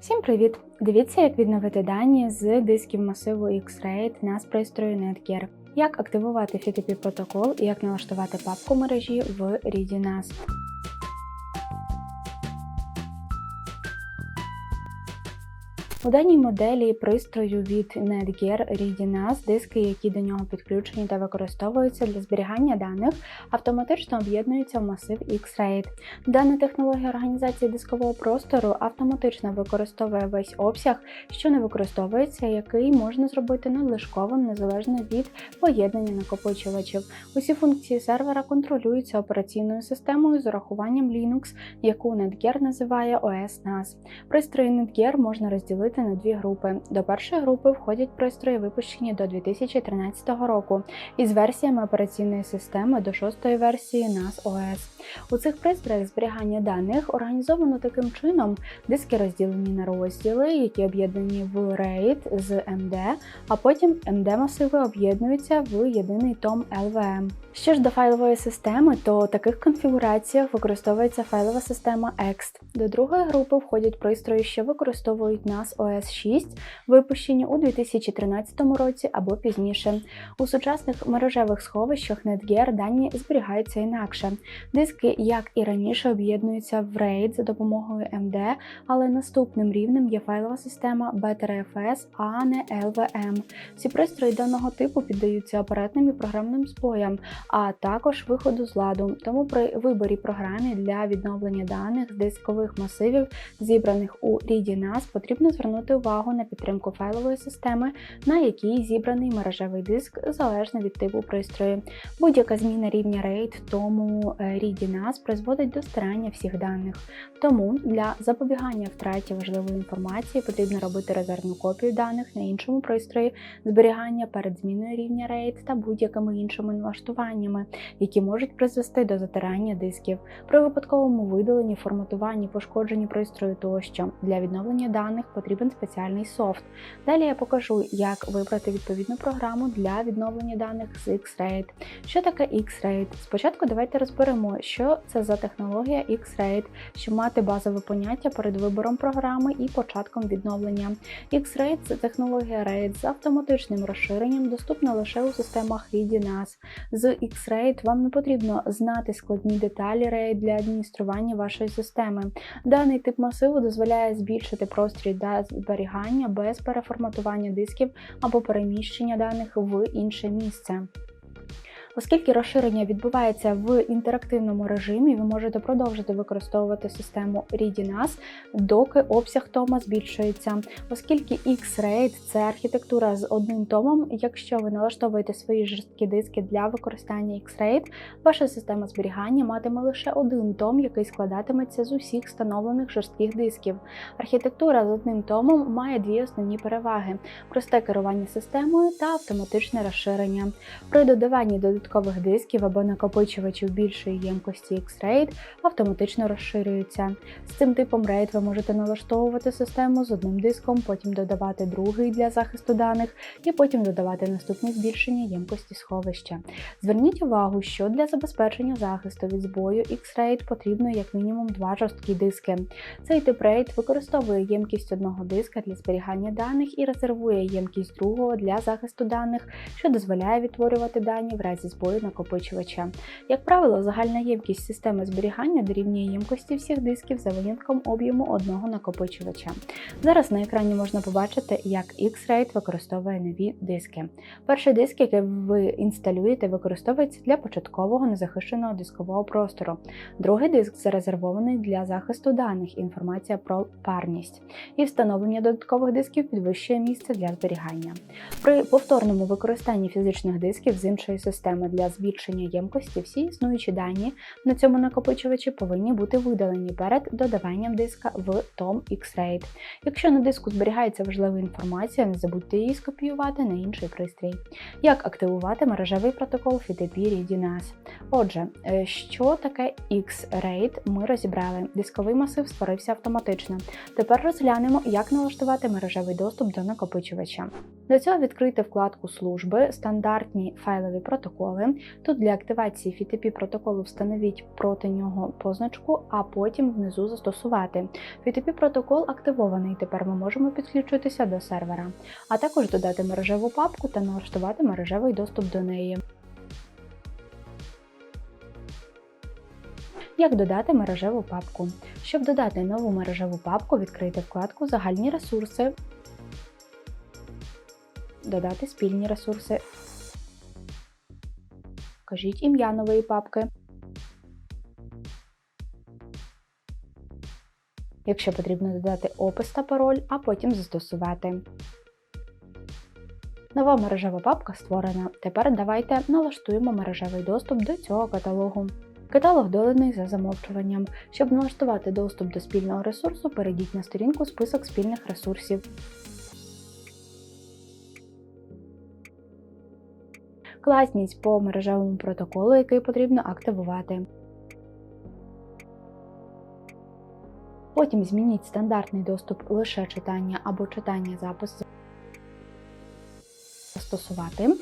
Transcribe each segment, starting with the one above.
Всім привіт! Дивіться, як відновити дані з дисків масиву X-RAID на пристрою Netgear, як активувати FTP протокол і як налаштувати папку мережі в ReadyNAS. У даній моделі пристрою від Netgear ReadyNAS диски, які до нього підключені та використовуються для зберігання даних, автоматично об'єднуються в масив X-RAID. Дана технологія організації дискового простору автоматично використовує весь обсяг, що не використовується, який можна зробити надлишковим незалежно від поєднання накопичувачів. Усі функції сервера контролюються операційною системою з урахуванням Linux, яку Netgear називає OS NAS. Пристрої Netgear можна розділити на дві групи. До першої групи входять пристрої, випущені до 2013 року, із версіями операційної системи до шостої версії NAS OS. У цих пристроях зберігання даних організовано таким чином: диски розділені на розділи, які об'єднані в RAID з MD, а потім MD-масиви об'єднуються в єдиний том LVM. Що ж до файлової системи, то у таких конфігураціях використовується файлова система EXT. До другої групи входять пристрої, що використовують NAS OS 6, випущені у 2013 році або пізніше. У сучасних мережевих сховищах Netgear дані зберігаються інакше. Диски, як і раніше, об'єднуються в RAID за допомогою MD, але наступним рівнем є файлова система BTRFS, а не LVM. Всі пристрої даного типу піддаються апаратним і програмним збоям а також виходу з ладу. Тому при виборі програми для відновлення даних з дискових масивів, зібраних у ReadyNAS, потрібно звернути увагу на підтримку файлової системи, на якій зібраний мережевий диск залежно від типу пристрою. Будь-яка зміна рівня RAID тому е, ReadyNAS призводить до стирання всіх даних. Тому для запобігання втраті важливої інформації потрібно робити резервну копію даних на іншому пристрої, зберігання перед зміною рівня RAID та будь-якими іншими налаштуваннями які можуть призвести до затирання дисків, при випадковому видаленні, форматуванні, пошкодженні пристрою тощо. Для відновлення даних потрібен спеціальний софт. Далі я покажу, як вибрати відповідну програму для відновлення даних з X-RAID. Що таке X-RAID? Спочатку давайте розберемо, що це за технологія X-RAID, щоб мати базове поняття перед вибором програми і початком відновлення. X-RAID це технологія RAID з автоматичним розширенням, доступна лише у системах ReadyNAS. З X-RAID вам не потрібно знати складні деталі RAID для адміністрування вашої системи. Даний тип масиву дозволяє збільшити простір для зберігання без переформатування дисків або переміщення даних в інше місце. Оскільки розширення відбувається в інтерактивному режимі, ви можете продовжити використовувати систему ReadyNAS, доки обсяг тома збільшується. Оскільки X-RAID це архітектура з одним томом, якщо ви налаштовуєте свої жорсткі диски для використання X-RAID, ваша система зберігання матиме лише один том, який складатиметься з усіх встановлених жорстких дисків. Архітектура з одним томом має дві основні переваги: просте керування системою та автоматичне розширення. При додаванні додаткових додаткових дисків або накопичувачів більшої ємкості X-RAID автоматично розширюються. З цим типом RAID ви можете налаштовувати систему з одним диском, потім додавати другий для захисту даних, і потім додавати наступне збільшення ємкості сховища. Зверніть увагу, що для забезпечення захисту від збою X-RAID потрібно як мінімум два жорсткі диски. Цей тип RAID використовує ємкість одного диска для зберігання даних і резервує ємкість другого для захисту даних, що дозволяє відтворювати дані в разі збою накопичувача. Як правило, загальна ємкість системи зберігання дорівнює ємкості всіх дисків за винятком об'єму одного накопичувача. Зараз на екрані можна побачити, як X-RAID використовує нові диски. Перший диск, який ви інсталюєте, використовується для початкового незахищеного дискового простору. Другий диск зарезервований для захисту даних, інформація про парність. І встановлення додаткових дисків підвищує місце для зберігання. При повторному використанні фізичних дисків з іншої системи саме для збільшення ємкості всі існуючі дані на цьому накопичувачі повинні бути видалені перед додаванням диска в Tom X-RAID. Якщо на диску зберігається важлива інформація, не забудьте її скопіювати на інший пристрій. Як активувати мережевий протокол FTP ReadyNAS? Отже, е, що таке X-RAID, ми розібрали. Дисковий масив створився автоматично. Тепер розглянемо, як налаштувати мережевий доступ до накопичувача. Для цього відкрийте вкладку служби, стандартні файлові протоколи протоколи. Тут для активації FTP протоколу встановіть проти нього позначку, а потім внизу застосувати. FTP протокол активований. Тепер ми можемо підключитися до сервера, а також додати мережеву папку та налаштувати мережевий доступ до неї. Як додати мережеву папку? Щоб додати нову мережеву папку, відкрийте вкладку Загальні ресурси, додати спільні ресурси. Вкажіть ім'я нової папки. Якщо потрібно додати опис та пароль, а потім застосувати. Нова мережева папка створена. Тепер давайте налаштуємо мережевий доступ до цього каталогу. Каталог доданий за замовчуванням. Щоб налаштувати доступ до спільного ресурсу, перейдіть на сторінку Список спільних ресурсів. Класність по мережевому протоколу, який потрібно активувати. Потім змініть стандартний доступ лише читання або читання запис застосувати.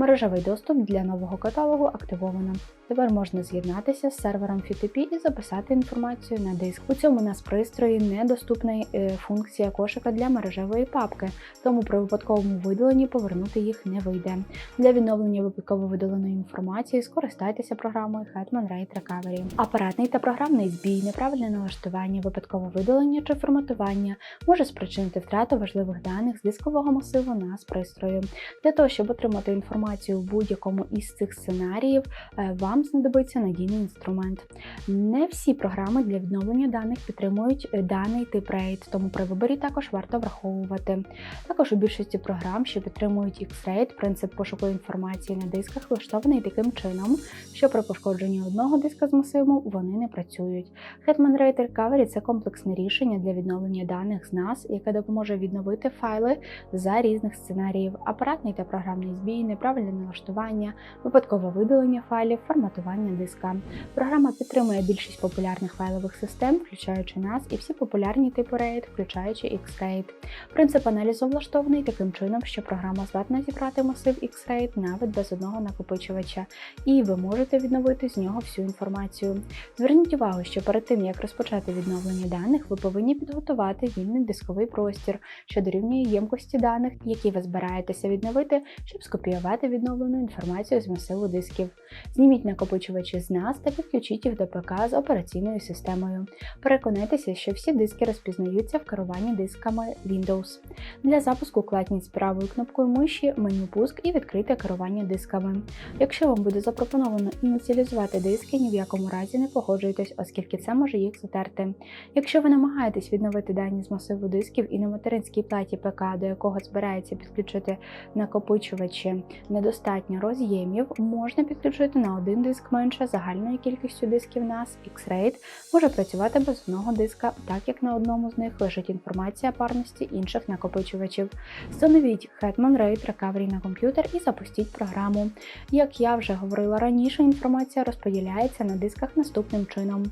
Мережевий доступ для нового каталогу активовано. Тепер можна з'єднатися з сервером FTP і записати інформацію на диск. У цьому нас пристрої недоступна е, функція кошика для мережевої папки, тому при випадковому видаленні повернути їх не вийде. Для відновлення випадково видаленої інформації скористайтеся програмою Hetman Raid Recovery. Апаратний та програмний збій, неправильне налаштування, випадкове видалення чи форматування може спричинити втрату важливих даних з дискового масиву нас пристрою. Для того, щоб отримати інформацію в будь-якому із цих сценаріїв, е, вам знадобиться надійний інструмент. Не всі програми для відновлення даних підтримують е, даний тип RAID, тому при виборі також варто враховувати. Також у більшості програм, що підтримують X-RAID, принцип пошуку інформації на дисках влаштований таким чином, що при пошкодженні одного диска з масивом вони не працюють. Hetman RAID Recovery – це комплексне рішення для відновлення даних з нас, яке допоможе відновити файли за різних сценаріїв, апаратний та програмний збій, неправильне налаштування, випадкове видалення файлів, форматування диска. Програма підтримує більшість популярних файлових систем, включаючи NAS і всі популярні типи RAID, включаючи X-RAID. Принцип аналізу влаштований таким чином, що програма здатна зібрати масив X-RAID навіть без одного накопичувача, і ви можете відновити з нього всю інформацію. Зверніть увагу, що перед тим як розпочати відновлення даних, ви повинні підготувати вільний дисковий простір, що дорівнює ємкості даних, які ви збираєтеся відновити, щоб скопіювати відновлену інформацію з масиву дисків. Зніміть накопичувачі з NAS та підключіть їх до ПК з операційною системою. Переконайтеся, що всі диски розпізнаються в керуванні дисками Windows. Для запуску кладніть правою кнопкою миші, меню пуск і відкрите керування дисками. Якщо вам буде запропоновано ініціалізувати диски, ні в якому разі не погоджуйтесь, оскільки це може їх затерти. Якщо ви намагаєтесь відновити дані з масиву дисків і на материнській платі ПК, до якого збирається підключити накопичувачі недостатньо роз'ємів, можна підключити на один диск менше загальною кількістю дисків NAS, X-RAID може працювати без одного диска, так як на одному з них лежить інформація парності інших накопичувачів. Встановіть Hetman RAID Recovery на комп'ютер і запустіть програму. Як я вже говорила раніше, інформація розподіляється на дисках наступним чином: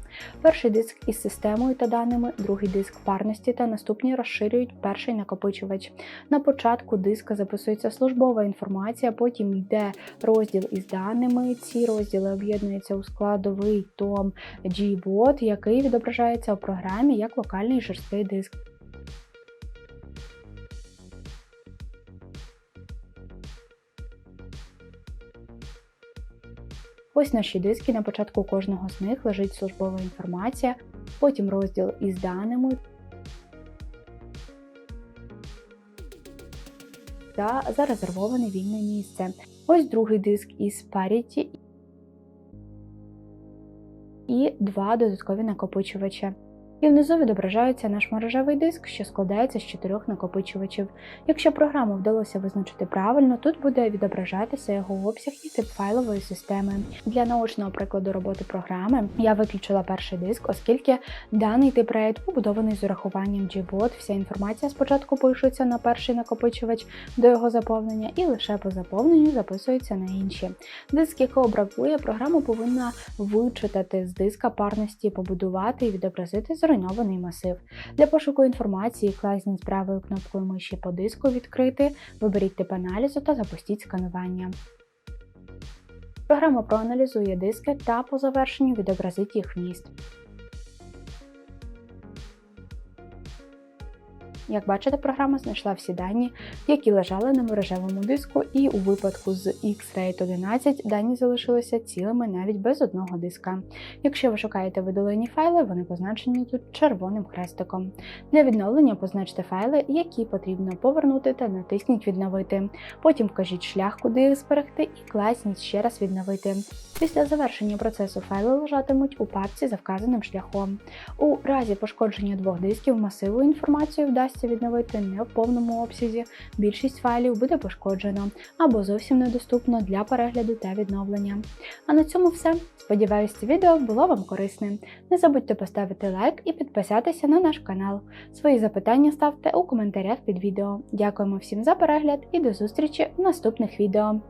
перший диск із системою та даними, другий диск парності та наступні розширюють перший накопичувач. На початку диска записується службова інформація, потім йде розділ із даними. Ці розділи об'єднуються у складовий том Gbot, який відображається у програмі як локальний жорсткий диск. Ось наші диски, на початку кожного з них лежить службова інформація, потім розділ із даними та зарезервоване вільне місце. Ось другий диск із Parity і два додаткові накопичувачі і внизу відображається наш мережевий диск, що складається з чотирьох накопичувачів. Якщо програму вдалося визначити правильно, тут буде відображатися його обсяг і тип файлової системи. Для наочного прикладу роботи програми я виключила перший диск, оскільки даний тип RAID побудований з урахуванням Gbot, вся інформація спочатку пишеться на перший накопичувач до його заповнення, і лише по заповненню записується на інші. Диск, який обрабує, програма повинна вичитати з диска парності, побудувати і відобразити зруйнований масив. Для пошуку інформації класніть правою кнопкою миші по диску відкрити, виберіть тип аналізу та запустіть сканування. Програма проаналізує диски та по завершенню відобразить їх вміст. Як бачите, програма знайшла всі дані, які лежали на мережевому диску, і у випадку з X-Rate 11 дані залишилися цілими навіть без одного диска. Якщо ви шукаєте видалені файли, вони позначені тут червоним хрестиком. Для відновлення позначте файли, які потрібно повернути та натисніть Відновити. Потім вкажіть шлях, куди їх зберегти, і класніть ще раз відновити. Після завершення процесу файли лежатимуть у папці за вказаним шляхом. У разі пошкодження двох дисків масиву інформацію вдасться відновити не в повному обсязі. Більшість файлів буде пошкоджено або зовсім недоступно для перегляду та відновлення. А на цьому все. Сподіваюсь, це відео було вам корисним. Не забудьте поставити лайк і підписатися на наш канал. Свої запитання ставте у коментарях під відео. Дякуємо всім за перегляд і до зустрічі в наступних відео.